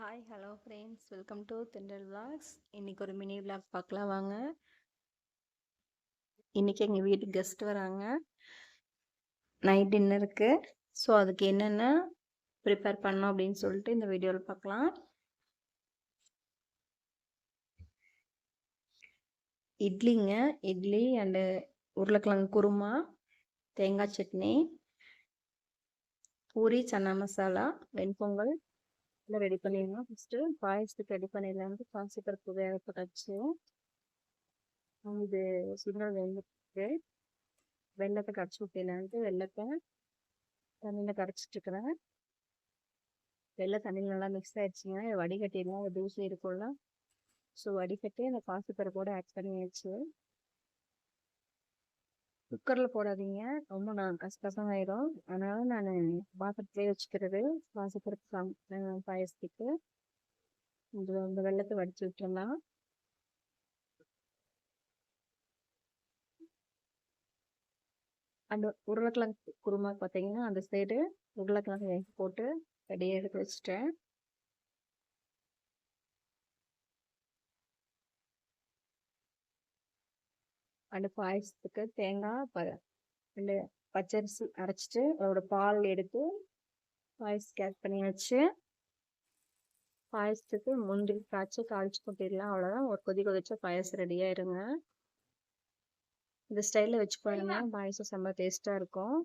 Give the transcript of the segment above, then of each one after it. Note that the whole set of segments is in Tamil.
Hi hello friends welcome to Thendral vlogs இன்றைக்கி ஒரு மினி விளாக் பார்க்கலாம் வாங்க. இன்றைக்கி எங்கள் வீட்டுக்கு கெஸ்ட் வராங்க. நைட் டின்னருக்கு ஸோ அதுக்கு என்னென்ன ப்ரிப்பேர் பண்ணோம் அப்படின்னு சொல்லிட்டு இந்த வீடியோவில் பார்க்கலாம். இட்லிங்க இட்லி அண்டு உருளைக்கிழங்கு குருமா தேங்காய் சட்னி பூரி சன்னா மசாலா வெண்பொங்கல் எல்லாம் ரெடி பண்ணிடலாம். ஃபஸ்ட்டு பாயசத்துக்கு ரெடி பண்ணிடலான்ட்டு பாசிப்பருப்பு வேக போட்டாச்சு இது சுண்டல் வெந்துட்டு வெள்ளத்தை கரைச்சி விட்டலான்ட்டு வெள்ளத்தை தண்ணியில் கரைச்சிட்ருக்குறேன் வெள்ளை தண்ணியில் நல்லா மிக்ஸ் ஆயிடுச்சுங்க. வடிகட்டிடலாம். தூசி இருக்கும்ல. ஸோ வடிகட்டி அந்த பாசிப்பருப்போடு ஆட் பண்ணியாச்சு. குக்கரில் போடாதீங்க. ரொம்ப நான் கசகசம் ஆயிடும் அதனால நான் பாத்திரத்துலேயே வச்சுக்கிறது. பாசிப்பருப்பு பாயசத்துக்கு. இந்த இந்த வெள்ளத்தை வடித்து விட்டுடலாம் அந்த உருளைக்கிழங்கு குருமா பார்த்தீங்கன்னா அந்த சைடு உருளைக்கிழங்கு போட்டு ரெடியாக எடுத்து வச்சுட்டேன். அந்த பாயசத்துக்கு தேங்காய் ப ரெண்டு பச்சரிசி அரைச்சிட்டு அதோட பால் எடுத்து பாயசத்துக்கு ஆட் பண்ணியாச்சு. பாயசத்துக்கு முந்திரி காய்ச்சி காய்ச்சி கொட்டிடலாம் அவ்வளோதான் ஒரு கொதி கொதிச்சா பாயசம் ரெடியாக இருங்க இந்த ஸ்டைலில் வச்சு பாருங்க பாயசம் செம்ம டேஸ்ட்டாக இருக்கும்.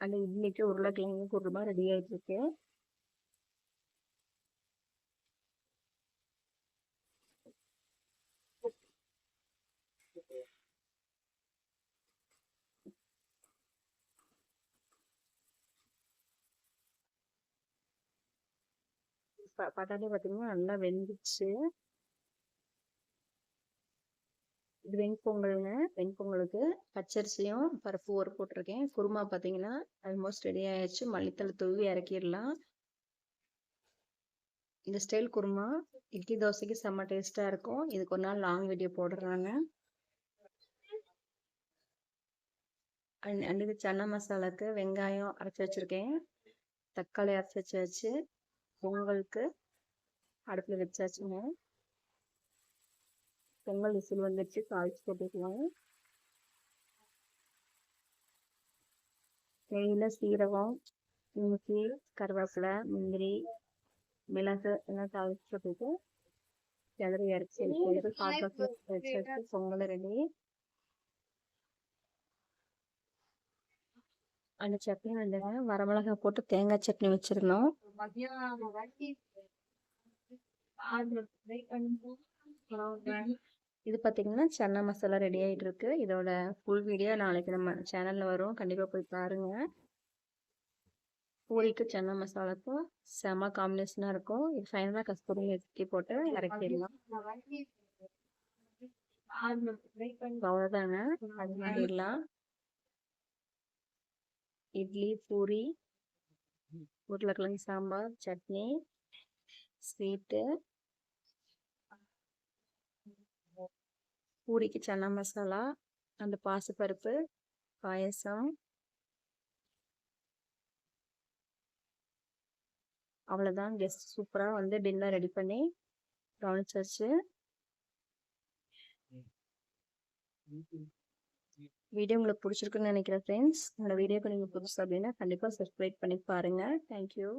அந்த இட்லிக்கு உருளைக்கிழங்கு குருமா ரெடி ஆகிட்டு இருக்கு. பட்டாணி பார்த்தீங்கன்னா நல்லா வெந்துச்சு. இது வெண்பொங்கலுங்க. வெண்பொங்கலுக்கு பச்சரிசியும் பருப்பு ஒரு போட்டிருக்கேன். குருமா பார்த்தீங்கன்னா ஆல்மோஸ்ட் ரெடி ஆயிடுச்சு மல்லித்தலை தூவி இறக்கிடலாம். இந்த ஸ்டைல் குருமா இட்லி தோசைக்கு செம்ம டேஸ்ட்டாக இருக்கும். இதுக்கு ஒரு நாள் லாங் வீடியோ போடுறாங்க. அண்ட் இது சன்னா மசாலாவுக்கு வெங்காயம் அரைச்சி வச்சுருக்கேன். தக்காளி அரைச்சி வச்சாச்சு. பொங்கலுக்கு அடுப்பில் வச்சாச்சுங்க. பொங்கல் விசில் வந்துடுச்சு தாளிச்சு போட்டுக்கலாம். நெய்யில் சீரகம் இஞ்சி கருவேப்பிலை முந்திரி மிளகு எல்லாம் தாளிச்சு போட்டுட்டு கிளறி அரைச்சி எடுத்து சாப்பிட்டு வச்சு பொங்கல் ரெடி. அந்த சட்னி வந்துங்க வரமிளகா போட்டு தேங்காய் சட்னி வச்சுருந்தோம். இது பார்த்தீங்கன்னா சன்னா மசாலா ரெடி ஆகிட்டு இருக்கு இதோட ஃபுல் வீடியோ நாளைக்கு நம்ம சேனலில் வரும். கண்டிப்பாக போய் பாருங்க. பூரிக்கு சன்னா மசாலாக்கும் செம காம்பினேஷனாக இருக்கும். இது ஃபைனலாக கஸ்தூரி எடுத்து போட்டு இறக்கிடலாம். அவ்வளோதாங்க அது மாதிரிலாம் இட்லி பூரி உருளைக்கிழங்கு சாம்பார் சட்னி ஸ்வீட்டு பூரிக்கு சன்னா மசாலா அந்த பாசிப்பருப்பு பாயசம் அவ்வளோதான் கெஸ்ட் சூப்பராக வந்து டின்னர் ரெடி பண்ணி கவனிச்சாச்சு. வீடியோ உங்களுக்கு பிடிச்சிருக்குன்னு நினைக்கிறேன் ஃப்ரெண்ட்ஸ் என்னோட வீடியோக்கு நீங்கள் புதுசு அப்படின்னா கண்டிப்பாக சப்ஸ்கிரைப் பண்ணி பாருங்கள் தேங்க்யூ